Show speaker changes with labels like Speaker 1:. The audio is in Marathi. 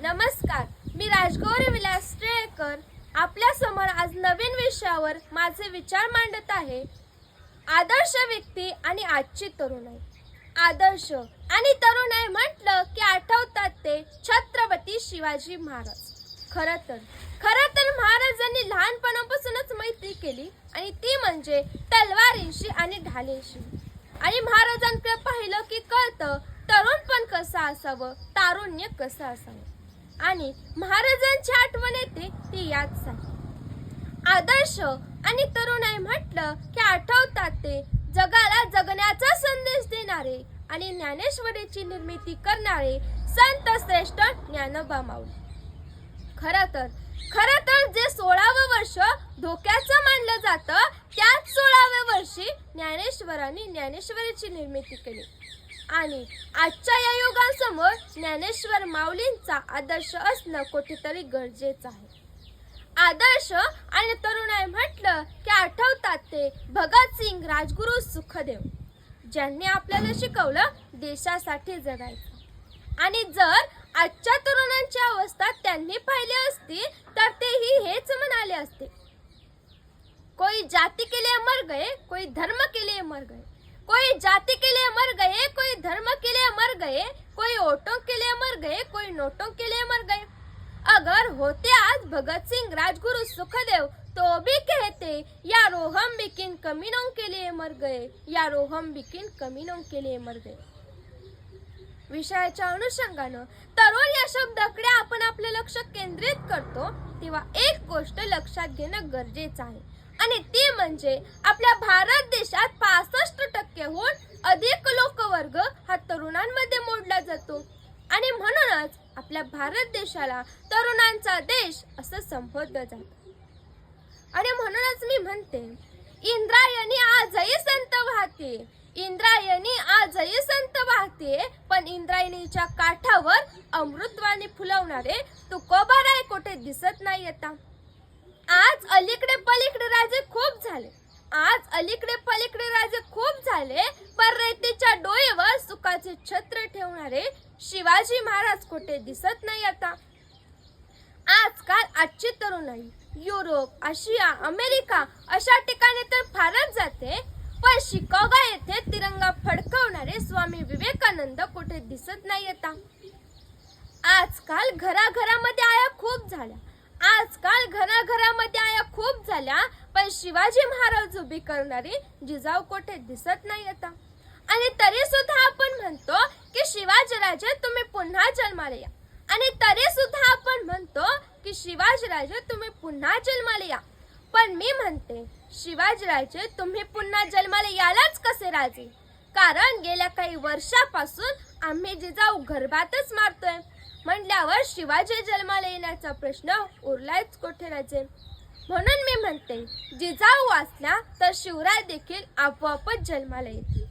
Speaker 1: नमस्कार. मी राजगौरी विलास टिळेकर आपल्यासमोर आज नवीन विषयावर माझे विचार मांडत आहे. आदर्श व्यक्ती आणि आजची तरुणाई आदर्श आणि तरुणाई म्हटलं की आठवतात ते छत्रपती शिवाजी महाराज. खरं तर खरं तर महाराजांनी लहानपणापासूनच मैत्री केली आणि ती म्हणजे तलवारींशी आणि ढालेशी. आणि महाराजांकडे पाहिलं की कळतं तरुण पण कसं असावं तारुण्य कसं असावं. आणि महाराजांची आठवण येते ती याच आहे आदर्श आणि तरुणाई म्हटलं की आठवतात ते जगाला जगण्याचा संदेश देणारे आणि ज्ञानेश्वरीची निर्मिती करणारे संत श्रेष्ठ ज्ञानोबा माऊली. खर तर खर तर जे सोळावं वर्ष धोक्याचं मानलं जातं त्याच सोळाव्या वर्षी ज्ञानेश्वरांनी ज्ञानेश्वरीची निर्मिती केली. आणि आजच्या या युगासमोर ज्ञानेश्वर माऊलींचा आदर्श असणं कुठेतरी गरजेचं आहे. आदर्श आणि तरुणाई म्हटलं की आठवतात ते भगतसिंग राजगुरू सुखदेव ज्यांनी आपल्याला शिकवलं देशासाठी जगायचं. आणि जर आजच्या तरुणांची अवस्था त्यांनी पाहिली असती तर तेही हेच म्हणाले असते. कोई जाती के लिए मर गए कोई धर्म के लिए मर गए कोई जाति के लिए मर गए कोई धर्म के लिए मर गए कोई ओटों के लिए मर गए कोई नोटों के लिए मर गए। अगर होते आज भगत सिंह राजगुरु सुखदेव तो भी कहते यारो हम भी किन कमीनों के लिए मर गए यारो हम भी किन कमीनों के लिए मर गए। विषयाच्या अनुषंगानं तरुण या शब्दाकडे आपण आपले लक्ष केंद्रित करतो तेव्हा एक गोष्ट लक्षात घेणं गरजेचं आहे. आणि ती म्हणजे आपल्या भारत देशात पासष्ट टक्केहून अधिक लोकवर्ग हा तरुणांमध्ये मोडला जातो. आणि म्हणूनच आपल्या भारत देशाला तरुणांचा देश असं संबोधलं जातं. आणि म्हणूनच मी म्हणते इंद्रायणी आजही संत वाहते. इंद्रायणी आजही संत वाहते पण इंद्रायणीच्या काठावर अमृतवाणी फुलवणारे तुकोबाराय कुठे दिसत नाही येता आज अलीकडे पलीकडे राजे खूप झाले. आज अलीकडे पलीकडे राजे खूप झाले. पर रेतीच्या डोळेवर सुखाचे छत्र ठेवणारे शिवाजी महाराज कुठे दिसत नाही आता. आजकाल आजची तरुणाई युरोप आशिया अमेरिका अशा ठिकाणी तर फारच जाते. पण शिकागा येथे तिरंगा फडकवणारे स्वामी विवेकानंद कुठे दिसत नाही आता. आजकाल घराघरामध्ये आया खूप झाल्या. आजकाल घराघरामध्ये आया खूप झाल्या पण शिवाजी महाराज उभी करणारी जिजाऊ कोठे दिसत नाही आता. आणि तरी सुद्धा आपण म्हणतो की शिवाजीराजे तुम्ही पुन्हा जन्माला या. आणि तरी सुद्धा आपण म्हणतो की शिवाजीराजे तुम्ही पुन्हा जन्माला या. पण मी म्हणते शिवाजीराजे तुम्ही पुन्हा जन्माला यालाच कसे राजे? कारण गेल्या काही वर्षापासून आम्ही जिजाऊ गर्भातच मारतोय. म्हटल्यावर शिवाजी जन्माला येण्याचा प्रश्न उरलायच कोठे राजे म्हणून मी म्हणते जिजाऊ वाचला तर शिवराय देखील आपोआपच जन्माला येतील.